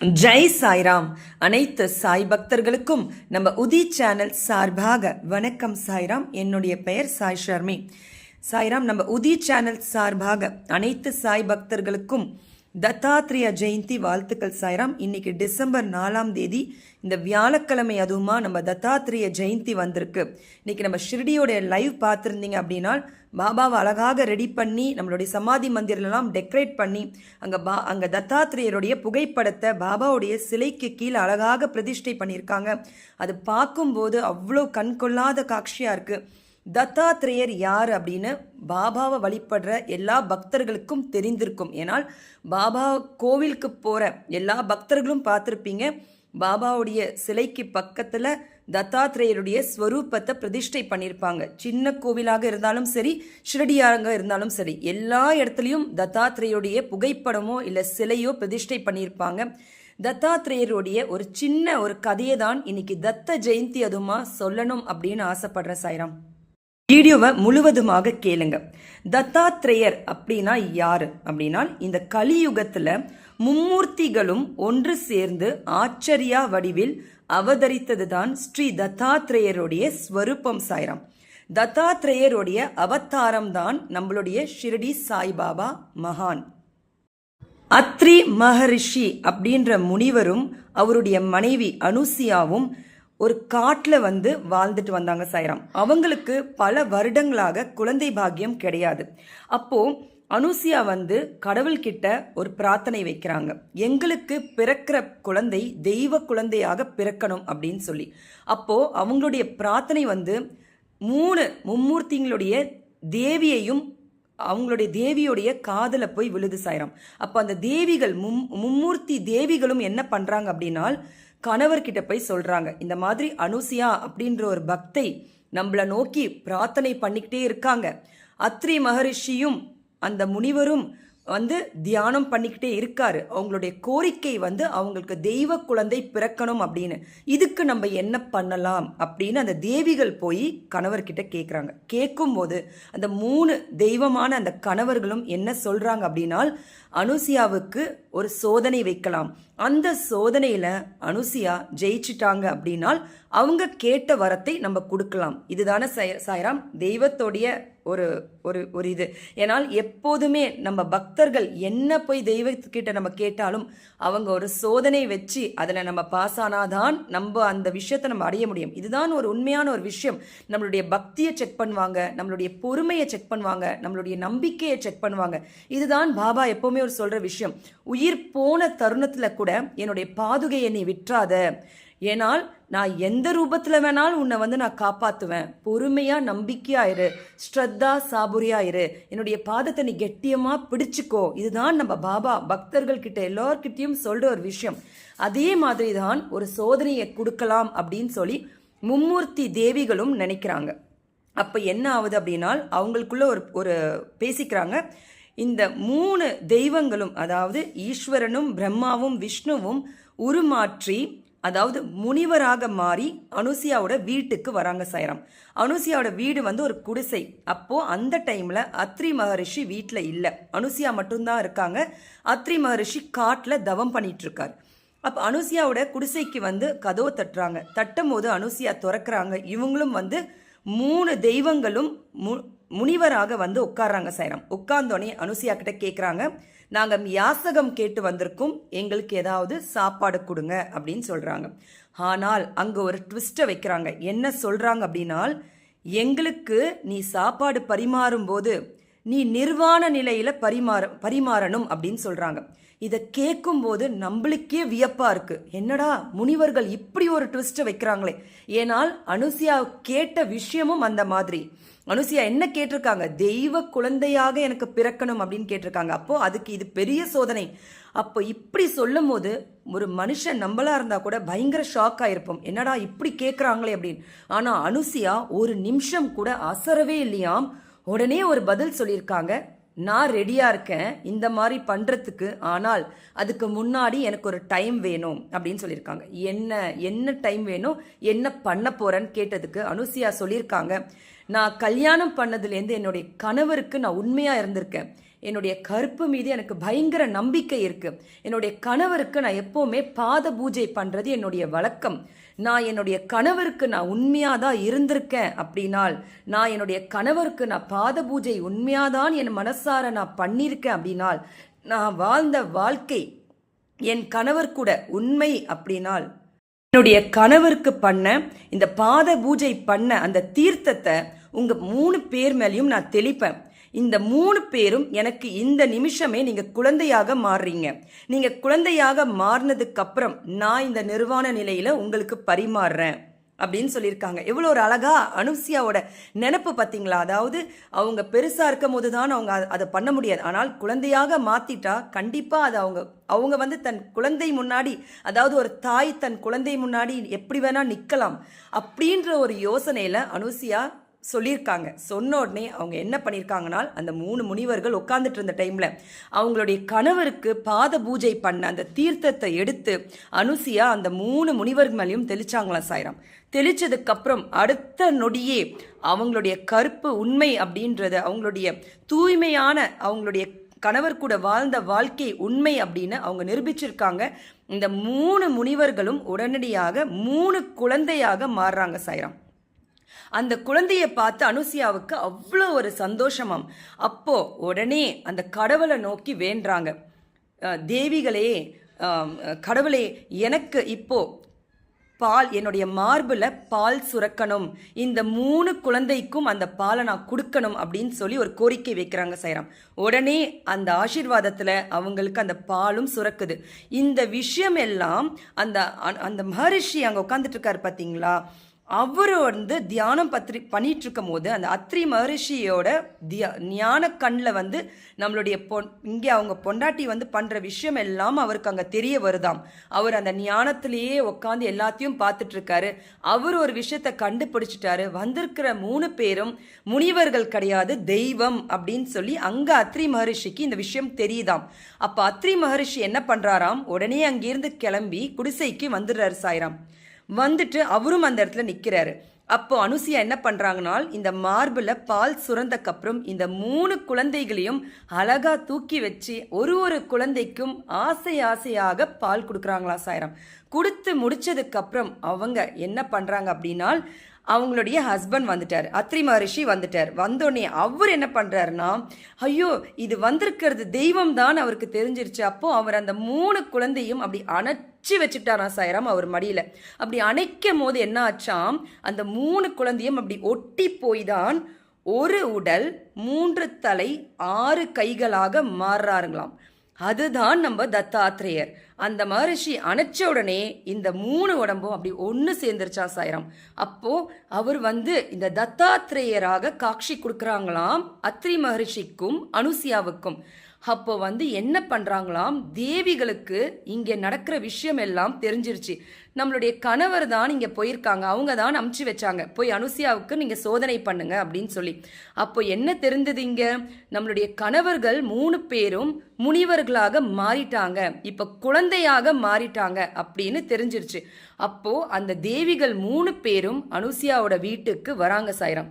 ஜெய் சாய்ராம். அனைத்து சாய் பக்தர்களுக்கும் நம்ம உதி சேனல் சார்பாக வணக்கம் சாய்ராம். என்னுடைய பெயர் சாய் ஷர்மி. சாய்ராம் நம்ம உதி சேனல் சார்பாக அனைத்து சாய் பக்தர்களுக்கும் தத்தாத்ரேய ஜெயந்தி வாழ்த்துக்கள் சாய்ராம். இன்னைக்கு டிசம்பர் நாலாம் தேதி இந்த வியாழக்கிழமை அதுவுமா நம்ம தத்தாத்ரேய ஜெயந்தி வந்திருக்கு. இன்னைக்கு நம்ம ஷிர்டியோடைய லைவ் பார்த்துருந்தீங்க அப்படின்னா பாபாவை அழகாக ரெடி பண்ணி நம்மளுடைய சமாதி மந்திரெல்லாம் டெக்கரேட் பண்ணி அங்கே பா அங்கே தத்தாத்திரேயருடைய புகைப்படத்தை பாபாவுடைய சிலைக்கு கீழே அழகாக பிரதிஷ்டை பண்ணியிருக்காங்க. அது பார்க்கும்போது அவ்வளோ கண்கொள்ளாத காட்சியாக இருக்குது தத்தாத்திரேயர் யார் அப்படின்னு பாபாவை வழிபடுற எல்லா பக்தர்களுக்கும் தெரிந்திருக்கும். ஏனால் பாபா கோவிலுக்கு போகிற எல்லா பக்தர்களும் பார்த்துருப்பீங்க. பாபாவுடைய சிலைக்கு பக்கத்தில் தத்தாத்திரேயருடைய ஸ்வரூபத்தை பிரதிஷ்டை பண்ணியிருப்பாங்க. சின்ன கோவிலாக இருந்தாலும் சரி ஷிரடியாக இருந்தாலும் சரி எல்லா இடத்துலையும் தத்தாத்திரேயருடைய புகைப்படமோ இல்லை சிலையோ பிரதிஷ்டை பண்ணியிருப்பாங்க. தத்தாத்திரேயருடைய ஒரு சின்ன ஒரு கதையை தான் இன்னைக்கு தத்த ஜெயந்தி அதுமா சொல்லணும் அப்படின்னு ஆசைப்படுறேன் சாய்ராம். வீடியோவை முழுவதுமாக கேளுங்க. தத்தாத்ரேயர் அப்படின்னா யார்? அப்படின்னா இந்த கலியுகத்தில் மும்மூர்த்திகளும் ஒன்று சேர்ந்து ஆச்சரியா வடிவில் அவதரித்தது தான் ஸ்ரீ தத்தாத்ரேயருடைய ஸ்வரூபம் சாய்ராம். தத்தாத்ரேயருடைய அவதாரம் தான் நம்மளுடைய ஷிரடி சாய்பாபா மகான். அத்ரி மகரிஷி அப்படின்ற முனிவரும் அவருடைய மனைவி அனுசியாவும் ஒரு காட்டில் வந்து வாழ்ந்துட்டு வந்தாங்க சாய்ராம் அவங்களுக்கு பல வருடங்களாக குழந்தை பாக்கியம் கிடையாது. அப்போ அனுசியா வந்து கடவுள்கிட்ட ஒரு பிரார்த்தனை வைக்கிறாங்க. எங்களுக்கு பிறக்கிற குழந்தை தெய்வ குழந்தையாக பிறக்கணும் அப்படின்னு சொல்லி. அப்போ அவங்களுடைய பிரார்த்தனை வந்து மூணு மும்மூர்த்திங்களுடைய தேவியையும் அவங்களுடைய தேவியுடைய காதல போய் விழுது சாயிரம் அப்போ அந்த தேவிகள் மும் மும்மூர்த்தி தேவிகளும் என்ன பண்றாங்க அப்படின்னா கணவர்கிட்ட போய் சொல்றாங்க. இந்த மாதிரி அனுசியா அப்படின்ற ஒரு பக்தை நம்மளை நோக்கி பிரார்த்தனை பண்ணிக்கிட்டே இருக்காங்க. அத்ரி மகரிஷியும் அந்த முனிவரும் வந்து தியானம் பண்ணிக்கிட்டே இருக்காரு. அவங்களுடைய கோரிக்கை வந்து அவங்களுக்கு தெய்வ குழந்தை பிறக்கணும் அப்படின்னு. இதுக்கு நம்ம என்ன பண்ணலாம் அப்படின்னு அந்த தேவிகள் போய் கணவர்கிட்ட கேட்குறாங்க கேட்கும்போது அந்த மூணு தெய்வமான அந்த கணவர்களும் என்ன சொல்கிறாங்க அப்படின்னா அனுசியாவுக்கு ஒரு சோதனை வைக்கலாம். அந்த சோதனையில் அனுசியா ஜெயிச்சிட்டாங்க அப்படின்னால் அவங்க கேட்ட வரத்தை நம்ம கொடுக்கலாம். இதுதானே சாய்ராம்? தெய்வத்தோடைய ஒரு ஒரு ஒரு இது. ஏன்னால் எப்போதுமே நம்ம பக்தர்கள் என்ன போய் தெய்வத்துக்கிட்ட நம்ம கேட்டாலும் அவங்க ஒரு சோதனை வச்சு அதில் நம்ம பாஸ் ஆனாதான் நம்ம அந்த விஷயத்தை நம்ம அடைய முடியும். இதுதான் ஒரு உண்மையான ஒரு விஷயம். நம்மளுடைய பக்தியை செக் பண்ணுவாங்க நம்மளுடைய பொறுமையை செக் பண்ணுவாங்க நம்மளுடைய நம்பிக்கையை செக் பண்ணுவாங்க. இதுதான் பாபா எப்போவுமே ஒரு சொல்கிற விஷயம். உயிர் போன தருணத்தில் கூட என்னுடைய பாதுகையை நீ விற்றாத. ஏனால் நான் எந்த ரூபத்தில் வேணாலும் உன்னை வந்து நான் காப்பாற்றுவேன் பொறுமையாக நம்பிக்கையாயிரு ஸ்ரத்தா சாபுரியாயிரு என்னுடைய பாதத்தை நீ கெட்டியமாக பிடிச்சிக்கோ. இதுதான் நம்ம பாபா பக்தர்கள் கிட்ட எல்லார்கிட்டையும் சொல்கிற ஒரு விஷயம். அதே மாதிரி தான் ஒரு சோதனையை கொடுக்கலாம் அப்படின்னு சொல்லி மும்மூர்த்தி தேவிகளும் நினைக்கிறாங்க. அப்போ என்ன ஆகுது அப்படின்னா அவங்களுக்குள்ள ஒரு ஒரு பேசிக்கிறாங்க. இந்த மூணு தெய்வங்களும் அதாவது ஈஸ்வரனும் பிரம்மாவும் விஷ்ணுவும் உருமாற்றி அதாவது முனிவராக மாறி அனுசியாவோட வீட்டுக்கு வராங்க சைராம். அனுசியாவோட வீடு வந்து ஒரு குடிசை. அப்போ அந்த டைம்ல அத்ரி மகரிஷி வீட்டில் இல்லை. அனுசியா மட்டும்தான் இருக்காங்க. அத்ரி மகரிஷி காட்டில் தவம் பண்ணிட்டு அப்போ அனுசியாவோட குடிசைக்கு வந்து கதவை தட்டுறாங்க. தட்டும் போது அனுசியா திறக்கிறாங்க. இவங்களும் வந்து மூணு தெய்வங்களும் மு முனிவராக வந்து உட்கார்றாங்க சாயராம் உட்கார்ந்தோடனே அனுசியா கிட்ட கேட்குறாங்க நாங்கள் யாசகம் கேட்டு வந்திருக்கோம் எங்களுக்கு ஏதாவது சாப்பாடு கொடுங்க அப்படின்னு சொல்கிறாங்க ஆனால் அங்கே ஒரு ட்விஸ்ட்டை வைக்கிறாங்க. என்ன சொல்கிறாங்க அப்படின்னால் எங்களுக்கு நீ சாப்பாடு பரிமாறும் போது நீ நிர்வாண நிலையில் பரிமாற பரிமாறணும் அப்படின்னு சொல்கிறாங்க இதை கேட்கும்போது நம்மளுக்கே வியப்பாக இருக்குது என்னடா முனிவர்கள் இப்படி ஒரு ட்விஸ்ட்டை வைக்கிறாங்களே. ஏனால் அனுசியா கேட்ட விஷயமும் அந்த மாதிரி. அனுசியா என்ன கேட்டிருக்காங்க? தெய்வ குழந்தையாக எனக்கு பிறக்கணும் அப்படின்னு கேட்டிருக்காங்க. அப்போது அதுக்கு இது பெரிய சோதனை. அப்போ இப்படி சொல்லும் போது ஒரு மனுஷன் நம்மளா இருந்தால் கூட பயங்கர ஷாக் ஆயிருப்போம். என்னடா இப்படி கேட்குறாங்களே அப்படின்னு. ஆனால் அனுசியா ஒரு நிமிஷம் கூட அசரவே இல்லையாம். உடனே ஒரு பதில் சொல்லியிருக்காங்க. நான் ரெடியாக இருக்கேன் இந்த மாதிரி பண்ணுறதுக்கு ஆனால் அதுக்கு முன்னாடி எனக்கு ஒரு டைம் வேணும் அப்படின்னு சொல்லியிருக்காங்க. என்ன என்ன டைம் வேணும் என்ன பண்ண போகிறேன்னு கேட்டதுக்கு அனுசியா சொல்லியிருக்காங்க. நான் கல்யாணம் பண்ணதுலேருந்து என்னுடைய கணவருக்கு நான் உண்மையாக இருந்திருக்கேன். என்னுடைய கருப்பு மீது எனக்கு பயங்கர நம்பிக்கை இருக்குது என்னுடைய கணவருக்கு நான் எப்போவுமே பாத பூஜை பண்ணுறது என்னுடைய வழக்கம். நான் என்னுடைய கணவருக்கு நான் உண்மையாக தான் இருந்திருக்கேன் அப்படின்னால் நான் என்னுடைய கணவருக்கு நான் பாத பூஜை உண்மையாதான் என் மனசார நான் பண்ணியிருக்கேன் அப்படின்னால் நான் வாழ்ந்த வாழ்க்கை என் கணவர் கூட உண்மை அப்படின்னால் என்னுடைய கணவருக்கு பண்ண இந்த பாத பூஜை பண்ண அந்த தீர்த்தத்தை உங்க மூணு பேர் மேலேயும் நான் தெளிப்பேன். இந்த மூணு பேரும் எனக்கு இந்த நிமிஷமே நீங்கள் குழந்தையாக மாறுறீங்க. நீங்கள் குழந்தையாக மாறினதுக்கப்புறம் நான் இந்த நிர்வாண நிலையில் உங்களுக்கு பரிமாறுறேன் அப்படின்னு சொல்லியிருக்காங்க. எவ்வளோ ஒரு அழகா அனுசியாவோட நினப்பு பார்த்தீங்களா? அதாவது அவங்க பெருசாக இருக்கும் போது தான் அவங்க அதை பண்ண முடியாது. ஆனால் குழந்தையாக மாற்றிட்டா கண்டிப்பாக அது அவங்க அவங்க வந்து தன் குழந்தை முன்னாடி அதாவது ஒரு தாய் தன் குழந்தை முன்னாடி எப்படி வேணால் நிற்கலாம் அப்படின்ற ஒரு யோசனையில் அனுசியா சொல்லியிருக்காங்க. சொன்ன உடனே அவங்க என்ன பண்ணியிருக்காங்கன்னா அந்த மூணு முனிவர்கள் உட்காந்துட்டு இருந்த டைமில் அவங்களுடைய கணவருக்கு பாத பூஜை பண்ண அந்த தீர்த்தத்தை எடுத்து அனுசியா அந்த மூணு முனிவர் மேலேயும் தெளிச்சாங்களாம் சாய்ராம். தெளிச்சதுக்கப்புறம் அடுத்த நொடியே அவங்களுடைய கருப்பு உண்மை அப்படின்றத அவங்களுடைய தூய்மையான அவங்களுடைய கணவர் கூட வாழ்ந்த வாழ்க்கை உண்மை அப்படின்னு அவங்க நிரூபிச்சிருக்காங்க. இந்த மூணு முனிவர்களும் உடனடியாக மூணு குழந்தையாக மாறுறாங்க சாய்ராம். அந்த குழந்தையை பார்த்து அனுசியாவுக்கு அவ்வளோ ஒரு சந்தோஷமாம். அப்போ உடனே அந்த கடவுளை நோக்கி வேண்டுறாங்க. தேவிகளே கடவுளே எனக்கு இப்போ பால் என்னுடைய மார்பில் பால் சுரக்கணும். இந்த மூணு குழந்தைக்கும் அந்த பாலை நான் கொடுக்கணும் அப்படின்னு சொல்லி ஒரு கோரிக்கை வைக்கிறாங்க சைராம். உடனே அந்த ஆசீர்வாதத்தில் அவங்களுக்கு அந்த பாலும் சுரக்குது. இந்த விஷயம் எல்லாம் அந்த அ- அந்த மகரிஷி அங்கே உட்காந்துட்டு இருக்காரு பார்த்தீங்களா அவர் வந்து தியானம் பத்திரி பண்ணிட்டு இருக்கும் போது அந்த அத்ரி மகரிஷியோட தியா ஞான கண்ணில் வந்து நம்மளுடைய பொன் இங்கே அவங்க பொண்டாட்டி வந்து பண்ணுற விஷயம் எல்லாம் அவருக்கு அங்கே தெரிய வருதாம். அவர் அந்த ஞானத்திலேயே உட்காந்து எல்லாத்தையும் பார்த்துட்டு இருக்காரு அவர் ஒரு விஷயத்தை கண்டுபிடிச்சிட்டாரு. வந்திருக்கிற மூணு பேரும் முனிவர்கள் கிடையாது தெய்வம் அப்படின்னு சொல்லி அங்கே அத்ரி மகரிஷிக்கு இந்த விஷயம் தெரியுதாம். அப்போ அத்ரி மகரிஷி என்ன பண்ணுறாராம் உடனே அங்கிருந்து கிளம்பி குடிசைக்கு வந்துடுறாரு சாயிராம். வந்துட்டு அவரும் அந்த இடத்துல நிற்கிறாரு அப்போ அனுசியா என்ன பண்றாங்கன்னா இந்த மார்பில் பால் சுரந்தக்கப்புறம் இந்த மூணு குழந்தைகளையும் அழகா தூக்கி வச்சு ஒரு ஒரு குழந்தைக்கும் ஆசை ஆசையாக பால் கொடுக்குறாங்களா சாயிரம். கொடுத்து முடிச்சதுக்கப்புறம் அவங்க என்ன பண்றாங்க அப்படின்னா அவங்களுடைய ஹஸ்பண்ட் வந்துட்டார். அத்ரி மகரிஷி வந்துட்டார். வந்தோடனே அவர் என்ன பண்ணுறாருன்னா ஐயோ இது வந்திருக்கிறது தெய்வம் தான் அவருக்கு தெரிஞ்சிருச்சு. அப்போ அவர் அந்த மூணு குழந்தையும் அப்படி அணைச்சி வச்சுட்டாராம் சாயராம் அவர் மடியில். அப்படி அணைக்கும் போது என்ன ஆச்சாம் அந்த மூணு குழந்தையும் அப்படி ஒட்டி போய் தான் ஒரு உடல் மூன்று தலை ஆறு கைகளாக மாறுறாருங்களாம். அதுதான் நம்ம தத்தாத்ரேயர் அந்த மகரிஷி அணைச்ச உடனே இந்த மூணு உடம்பும் அப்படி ஒன்று சேர்ந்துருச்சா சாயிரம். அப்போ அவர் வந்து இந்த தத்தாத்ரேயராக காட்சி கொடுக்குறாங்களாம் அத்ரி மகரிஷிக்கும் அனுசியாவுக்கும். அப்போ வந்து என்ன பண்ணுறாங்களாம் தேவிகளுக்கு இங்கே நடக்கிற விஷயம் எல்லாம் தெரிஞ்சிருச்சு. நம்மளுடைய கணவர் தான் இங்கே போயிருக்காங்க. அவங்க தான் அமுச்சு வச்சாங்க. போய் அனுசியாவுக்கு நீங்கள் சோதனை பண்ணுங்க அப்படின்னு சொல்லி. அப்போ என்ன தெரிந்தது இங்கே? நம்மளுடைய கணவர்கள் மூணு பேரும் முனிவர்களாக மாறிட்டாங்க. இப்போ குழந்தையாக மாறிட்டாங்க அப்படின்னு தெரிஞ்சிருச்சு. அப்போ அந்த தேவிகள் மூணு பேரும் அனுசியாவோட வீட்டுக்கு வராங்க சாயிரம்.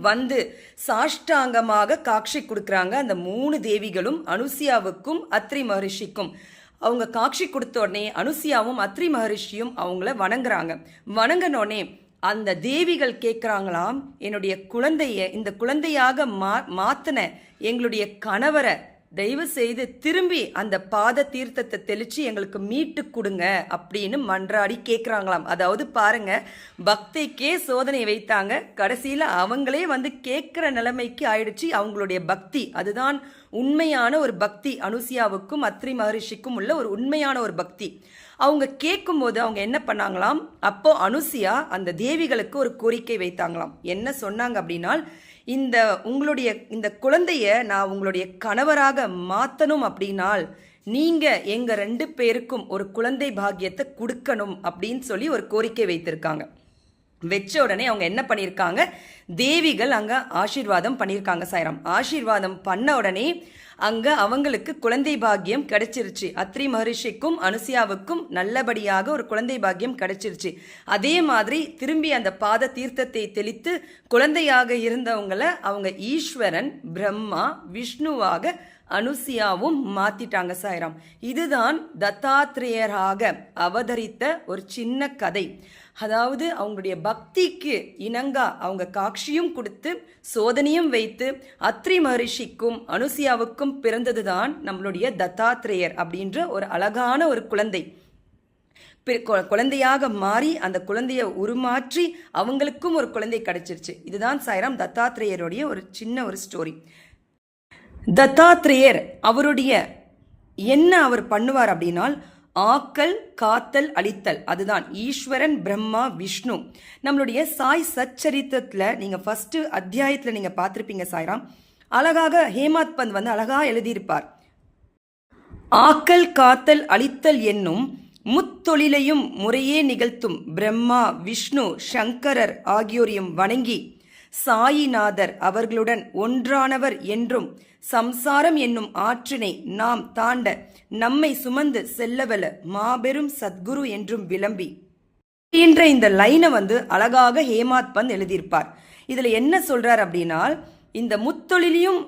வந்து சாஷ்டாங்கமாக காட்சி கொடுக்குறாங்க. அந்த மூணு தேவிகளும் அனுசியாவுக்கும் அத்ரி மகரிஷிக்கும். அவங்க காட்சி கொடுத்த உடனே அனுசியாவும் அத்ரி மகரிஷியும் அவங்கள வணங்குறாங்க. வணங்கினோடனே அந்த தேவிகள் கேட்குறாங்களாம் என்னுடைய குழந்தைய இந்த குழந்தையாக மா மாத்தின எங்களுடைய கணவரை தயவு செய்து திரும்பி அந்த பாத தீர்த்தத்தை தெளிச்சு எங்களுக்கு மீட்டு கொடுங்க அப்படின்னு மன்றாடி கேட்குறாங்களாம் அதாவது பாருங்க பக்திக்கே சோதனை வைத்தாங்க. கடைசியில் அவங்களே வந்து கேட்குற நிலைமைக்கு ஆயிடுச்சு. அவங்களுடைய பக்தி அதுதான் உண்மையான ஒரு பக்தி. அனுசியாவுக்கும் அத்ரி மகரிஷிக்கும் உள்ள ஒரு உண்மையான ஒரு பக்தி. அவங்க கேட்கும்போது அவங்க என்ன பண்ணாங்களாம்? அப்போ அனுசியா அந்த தேவிகளுக்கு ஒரு கோரிக்கை வைத்தாங்களாம். என்ன சொன்னாங்க அப்படின்னா இந்த உங்களுடைய இந்த குழந்தைய நான் உங்களுடைய கணவராக மாற்றணும் அப்படின்னால் நீங்கள் எங்கள் ரெண்டு பேருக்கும் ஒரு குழந்தை பாக்கியத்தை கொடுக்கணும் அப்படின்னு சொல்லி ஒரு கோரிக்கை வைத்திருக்காங்க. வச்ச உடனே அவங்க என்ன பண்ணியிருக்காங்க தேவிகள் அங்கே ஆசீர்வாதம் பண்ணியிருக்காங்க சாய்ராம். ஆசீர்வாதம் பண்ண உடனே அங்கே அவங்களுக்கு குழந்தை பாக்கியம் கிடைச்சிருச்சு. அத்ரி மகரிஷிக்கும் அனுசியாவுக்கும் நல்லபடியாக ஒரு குழந்தை பாக்கியம் கிடைச்சிருச்சு. அதே மாதிரி திரும்பி அந்த பாத தீர்த்தத்தை தெளித்து குழந்தையாக இருந்தவங்கள அவங்க ஈஸ்வரன் பிரம்மா விஷ்ணுவாக அனுசியாவும் மாத்திட்டாங்க சாய்ராம். இதுதான் தத்தாத்ரேயராக அவதரித்த ஒரு சின்ன கதை. அதாவது அவங்களுடைய பக்திக்கு இணங்கா அவங்க காட்சியும் கொடுத்து சோதனையும் வைத்து அத்ரி மகரிஷிக்கும் அனுசியாவுக்கும் பிறந்ததுதான் நம்மளுடைய தத்தாத்ரேயர் அப்படின்ற ஒரு அழகான ஒரு குழந்தை. குழந்தையாக மாறி அந்த குழந்தையை உருமாற்றி அவங்களுக்கும் ஒரு குழந்தை கிடைச்சிருச்சு. இதுதான் சாய்ராம் தத்தாத்ரேயருடைய ஒரு சின்ன ஒரு ஸ்டோரி தத்தாத்ரேயர் அவருடைய என்ன அவர் பண்ணுவார் அப்படின்னால் ஆக்கல் காத்தல் அழித்தல். அதுதான் ஈஸ்வரன் பிரம்மா விஷ்ணு. நம்மளுடைய சாய் சச்சரித்திரத்தில் நீங்கள் ஃபஸ்ட்டு அத்தியாயத்தில் நீங்கள் பார்த்துருப்பீங்க சாய்ராம். அழகாக ஹேமாத் பந்த் வந்து அழகாக எழுதியிருப்பார். ஆக்கல் காத்தல் அழித்தல் என்னும் முத்தொழிலையும் முறையே நிகழ்த்தும் பிரம்மா விஷ்ணு சங்கரர் ஆகியோரையும் வணங்கி சாயிநாதர் அவர்களுடன் ஒன்றானவர் என்றும் சம்சாரம் என்னும் ஆற்றினை நாம் தாண்ட நம்மை சுமந்து செல்லவல மாபெரும் சத்குரு என்றும் விளம்பி. என்ற இந்த லைனை வந்து அழகாக ஹேமாத் பந்த் எழுதியிருப்பார். இதில் என்ன சொல்றார் அப்படின்னா இந்த முத்தொழிலையும்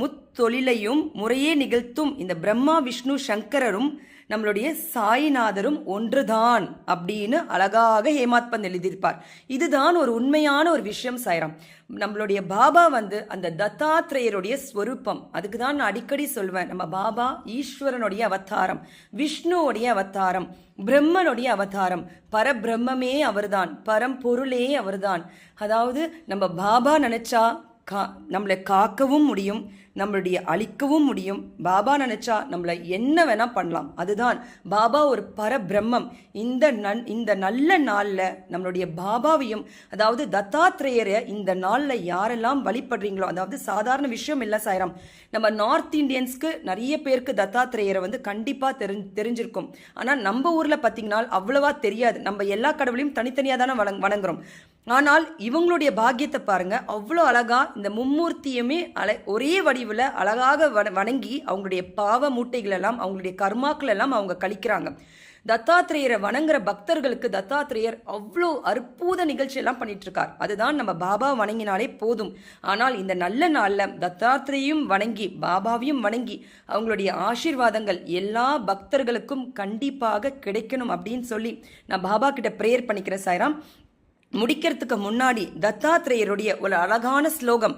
முத்தொழிலையும் முறையே நிகழ்த்தும் இந்த பிரம்மா விஷ்ணு சங்கரரும் நம்மளுடைய சாய்நாதரும் ஒன்றுதான் அப்படின்னு அழகாக ஹேமாத் பந்த் எழுதியிருப்பார். இதுதான் ஒரு உண்மையான ஒரு விஷயம் சாய்ராம். நம்மளுடைய பாபா வந்து அந்த தத்தாத்ரேயருடைய ஸ்வரூபம். அதுக்கு தான் நான் அடிக்கடி சொல்வேன். நம்ம பாபா ஈஸ்வரனுடைய அவதாரம் விஷ்ணுவுடைய அவதாரம் பிரம்மனுடைய அவதாரம். பரபிரம்மே அவர்தான் பரம்பொருளே அவர்தான். அதாவது நம்ம பாபா நினைச்சா கா நம்மளை காக்கவும் முடியும் நம்மளுடைய அழிக்கவும் முடியும். பாபா நினச்சா நம்மளை என்ன வேணால் பண்ணலாம். அதுதான் பாபா ஒரு பரபிரம்மம். இந்த நன் இந்த நல்ல நாளில் நம்மளுடைய பாபாவையும் அதாவது தத்தாத்ரேயரை இந்த நாளில் யாரெல்லாம் வழிபடுறீங்களோ அதாவது சாதாரண விஷயம் இல்லை சாயிரம். நம்ம நார்த் இந்தியன்ஸ்க்கு நிறைய பேருக்கு தத்தாத்ரேயரை வந்து கண்டிப்பாக தெரி தெரிஞ்சிருக்கும். ஆனால் நம்ம ஊரில் பார்த்தீங்கன்னா அவ்வளவா தெரியாது. நம்ம எல்லா கடவுளையும் தனித்தனியாக தானே வணங் வணங்குறோம். ஆனால் இவங்களுடைய பாக்கியத்தை பாருங்க அவ்வளோ அழகா இந்த மும்மூர்த்தியுமே அலை ஒரே வடிவில் அழகாக வண- வணங்கி அவங்களுடைய பாவ மூட்டைகளெல்லாம் அவங்களுடைய கர்மாக்கள் எல்லாம் அவங்க கழிக்கிறாங்க. தத்தாத்திரேயரை வணங்குற பக்தர்களுக்கு தத்தாத்திரேயர் அவ்வளோ அற்புத நிகழ்ச்சியெல்லாம் பண்ணிகிட்ருக்கார் அதுதான் நம்ம பாபா வணங்கினாலே போதும். ஆனால் இந்த நல்ல நாளில் தத்தாத்திரேயும் வணங்கி பாபாவையும் வணங்கி அவங்களுடைய ஆசீர்வாதங்கள் எல்லா பக்தர்களுக்கும் கண்டிப்பாக கிடைக்கணும் அப்படின்னு சொல்லி நான் பாபா கிட்ட ப்ரேயர் பண்ணிக்கிறேன் சாய்ராம். முடிக்கிறதுக்கு முன்னாடி தத்தாத்ரேயருடைய ஒரு அழகான ஸ்லோகம்.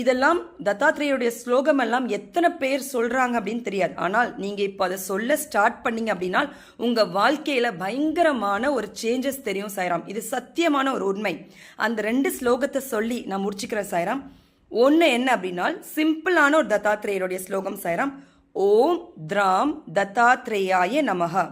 இதெல்லாம் தத்தாத்ரேயருடைய ஸ்லோகம் எல்லாம் எத்தனை பேர் சொல்றாங்க அப்படின்னு தெரியாது. ஆனால் நீங்க இப்போ அதை சொல்ல ஸ்டார்ட் பண்ணீங்க அப்படின்னா உங்க வாழ்க்கையில பயங்கரமான ஒரு சேஞ்சஸ் தெரியும் சாய்ராம். இது சத்தியமான ஒரு உண்மை. அந்த ரெண்டு ஸ்லோகத்தை சொல்லி நான் முடிச்சுக்கிறேன் சாய்ராம். ஒன்று என்ன அப்படின்னா சிம்பிளான ஒரு தத்தாத்ரேயருடைய ஸ்லோகம் சாய்ராம். ஓம் திராம் தத்தாத்ரேயாய நமகா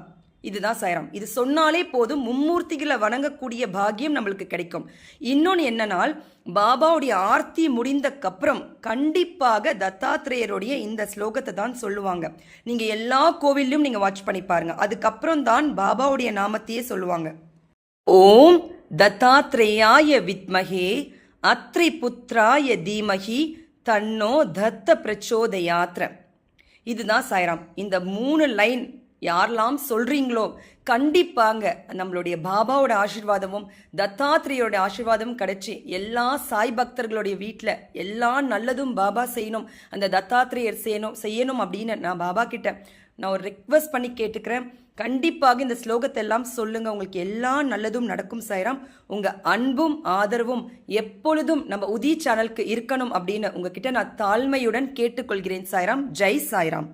இதுதான் சைரம் இது சொன்னாலே போதும் மும்மூர்த்திகளை வணங்கக்கூடிய பாக்கியம் நம்மளுக்கு கிடைக்கும். இன்னொன்று என்னனால் பாபாவுடைய ஆர்த்தி முடிந்தக்கப்புறம் கண்டிப்பாக தத்தாத்ரேயருடைய இந்த ஸ்லோகத்தை தான் சொல்லுவாங்க. நீங்கள் எல்லா கோவில்லையும் நீங்கள் வாட்ச் பண்ணி பாருங்க. அதுக்கப்புறம் தான் பாபாவுடைய நாமத்தையே சொல்லுவாங்க. ஓம் தத்தாத்ரேயாய வித்மகே அத்ரி புத்ராய தீமகி தன்னோ தத்த பிரச்சோதயாத்திர இதுதான் சாய்ராம். இந்த மூணு லைன் யாரெல்லாம் சொல்கிறீங்களோ கண்டிப்பாங்க நம்மளுடைய பாபாவோட ஆசிர்வாதமும் தத்தாத்திரேயோட ஆசிர்வாதமும் கிடைச்சி எல்லா சாய் பக்தர்களுடைய வீட்டில் எல்லா நல்லதும் பாபா செய்யணும் அந்த தத்தாத்திரேயர் செய்யணும் செய்யணும் அப்படின்னு நான் பாபா கிட்ட நான் ஒரு ரிக்வஸ்ட் பண்ணி கேட்டுக்கிறேன். கண்டிப்பாக இந்த ஸ்லோகத்தை எல்லாம் சொல்லுங்க. உங்களுக்கு எல்லா நல்லதும் நடக்கும் சாய்ராம். உங்க அன்பும் ஆதரவும் எப்பொழுதும் நம்ம உதி சேனலுக்கு இருக்கணும் அப்படின்னு உங்ககிட்ட நான் தாழ்மையுடன் கேட்டுக்கொள்கிறேன் சாய்ராம். ஜெய் சாய்ராம்.